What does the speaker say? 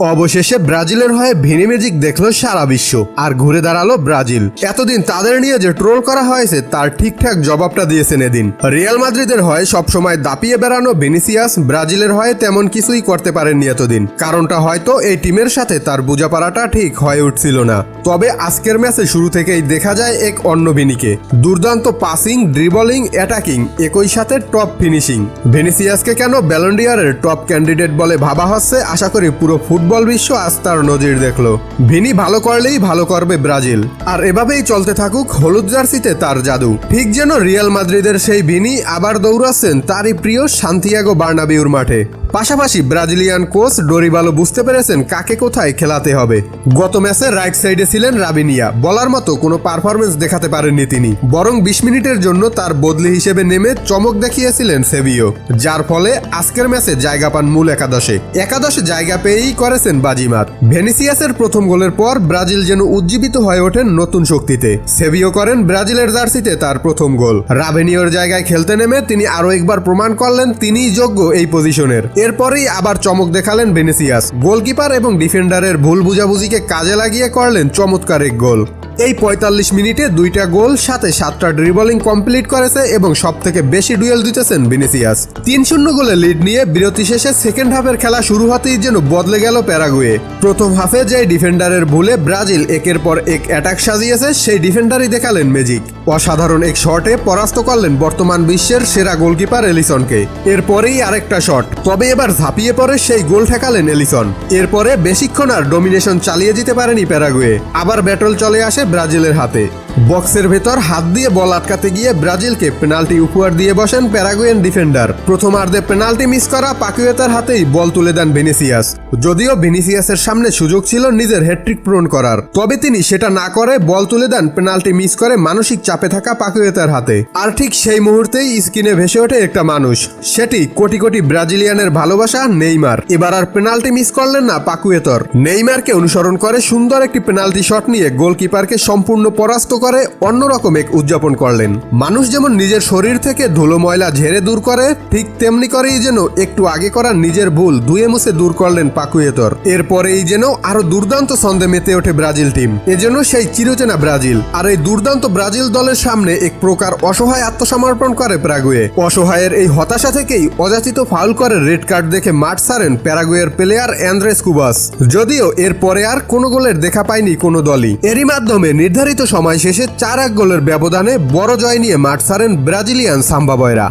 অবশেষে ব্রাজিলের হয়ে ভিনি ম্যাজিক দেখল সারা বিশ্ব আর ঘুরে দাঁড়াল ব্রাজিল। এতদিন তাদের নিয়ে যে ট্রোল করা হয়েছে, তার ঠিকঠাক জবাবটা দিয়েছেন এদিন। রিয়াল মাদ্রিদের হয়ে সবসময় দাপিয়ে বেড়ানো ভিনিসিয়াস ব্রাজিলের হয়ে তেমন কিছুই করতে পারেননি এতদিন। কারণটা হয়তো এই টিমের সাথে তার বোঝাপড়াটা ঠিক হয়ে উঠছিল না। তবে আজকের ম্যাচে শুরু থেকেই দেখা যায় এক অন্য ভিনিকে। দুর্দান্ত পাসিং ড্রিবলিং অ্যাটাকিং একই সাথে টপ ফিনিশিং ভেনিসিয়াসকে কেন ব্যালন্ডিয়ারের টপ ক্যান্ডিডেট বলে ভাবা হচ্ছে, আশা করি পুরো ফুটবল বিশ্ব আজ তার নজির দেখল। ভিনি ভালো করলেই ভালো করবে ব্রাজিল। আর এভাবেই চলতে থাকুক হলুদ জার্সিতে তার জাদু। ঠিক যেন রিয়াল মাদ্রিদের সেই ভিনি আবার দৌড়াচ্ছেন তারই প্রিয় সান্তিয়াগো বার্নাবিউর মাঠে। পাশাপাশি ব্রাজিলিয়ান কোচ ডোরিবালো বুঝতে পেরেছেন কাকে কোথায় খেলাতে হবে। গত ম্যাচে রাইট সাইডে ছিলেন রাবিনিয়া। বলার মতো কোনো পারফরমেন্স দেখাতে পারেননি তিনি। বরং বিশ মিনিটের জন্য তার বদলি হিসেবে নেমে চমক দেখিয়েছিলেন সেভিও। যার ফলে আজকের ম্যাচে জায়গা পান মূল একাদশে। একাদশে জায়গা পেয়েই করেছেন বাজিমাত। ভেনিসিয়াসের প্রথম গোলের পর ব্রাজিল যেন উজ্জীবিত হয়ে ওঠেন নতুন শক্তিতে। সেভিও করেন ব্রাজিলের জার্সিতে তার প্রথম গোল। রাভেনিওর জায়গায় খেলতে নেমে তিনি আরও একবার প্রমাণ করলেন তিনিই যোগ্য এই পজিশনের। এরপরেই আবার চমক দেখালেন ভেনেসিয়াস। গোলকিপার এবং ডিফেন্ডারের ভুল বুঝাবুঝিকে কাজে লাগিয়ে করলেন চমৎকার এক গোল। এই পঁয়তাল্লিশ মিনিটে দুইটা গোল, সাথে সাতটা ড্রিবলিং কমপ্লিট করেছে এবং সব থেকে বেশি ডুয়েল দিতেছেন ভিনিসিয়াস। তিন শূন্য গোলে লিড নিয়ে বিরতি শেষে সেকেন্ড হাফের খেলা শুরু হতেই যেন বদলে গেল প্যারাগুয়ে। প্রথম হাফে যে ডিফেন্ডারের ভুলে ব্রাজিল একের পর এক অ্যাটাক সাজিয়েছে, সেই ডিফেন্ডারই দেখালেন ম্যাজিক। অসাধারণ এক শটে পরাস্ত করলেন বর্তমান বিশ্বের সেরা গোলকিপার এলিসনকে। এরপরেই আরেকটা শট, তবে এবার ঝাঁপিয়ে পড়ে সেই গোল ঠেকালেন এলিসন। এরপরে বেশিক্ষণ আর ডোমিনেশন চালিয়ে যেতে পারেনি প্যারাগুয়ে। আবার ব্যাটল চলে আসে ব্রাজিলের হাতে। বক্সের ভেতর হাত দিয়ে বল আটকাতে গিয়ে ব্রাজিলকে পেনাল্টি উপহার দিয়ে বসেন প্যারাগুয়েন ডিফেন্ডার। প্রথমার্ধে পেনাল্টি মিস করা পাকুয়েতার হাতেই বল তুলে দেন ভিনিসিয়াস। যদিও ভিনিসিয়াসের সামনে সুযোগ ছিল নিজের হ্যাট্রিক পূরণ করার। তবে তিনি সেটা না করে বল তুলে দেন পেনাল্টি মিস করে মানসিক চাপে থাকা পাকুয়েতার হাতে। আর ঠিক সেই মুহূর্তেই স্ক্রিনে ভেসে ওঠে একটা মানুষ। সেটি কোটি কোটি ব্রাজিলিয়ানের ভালোবাসা নেইমার। এবার আর পেনাল্টি মিস করলেন না পাকুয়েতর নেইমারকে অনুসরণ করে সুন্দর একটি পেনাল্টি শট নিয়ে গোলকিপারকে সম্পূর্ণ পরাস্ত করে অন্যরকম এক উদযাপন করলেন। মানুষ যেমন নিজের শরীর থেকে ধুলো ময়লা ঝেড়ে দূর করে, ঠিক তেমনি করেই যেন একটু আগে করা নিজের ভুল ধুয়ে মুছে দূর করলেন পাকুয়েতর। এরপরেই যেন আরও দুর্দান্ত ছন্দে মেতে ওঠে ব্রাজিল টিম। এজন্য সেই চিরচেনা ব্রাজিল। আর এই দুর্দান্ত ব্রাজিল দলের সামনে এক প্রকার অসহায় আত্মসমর্পণ করে প্যারাগুয়ে। অসহায়ের এই হতাশা থেকেই অযাচিত ফাউল করে রেড কার্ড দেখে মাঠ ছাড়েন প্যারাগুয়ের প্লেয়ার অ্যান্দ্রেস কুবাস। যদিও এরপরে আর কোনো গোলের দেখা পায়নি কোনো দলই। এরই মাধ্যমে নির্ধারিত সময় শেষে চার এক গোলের ব্যবধানে বড় জয় নিয়ে মাঠ ছাড়েন ব্রাজিলিয়ান সাম্বাবয়রা।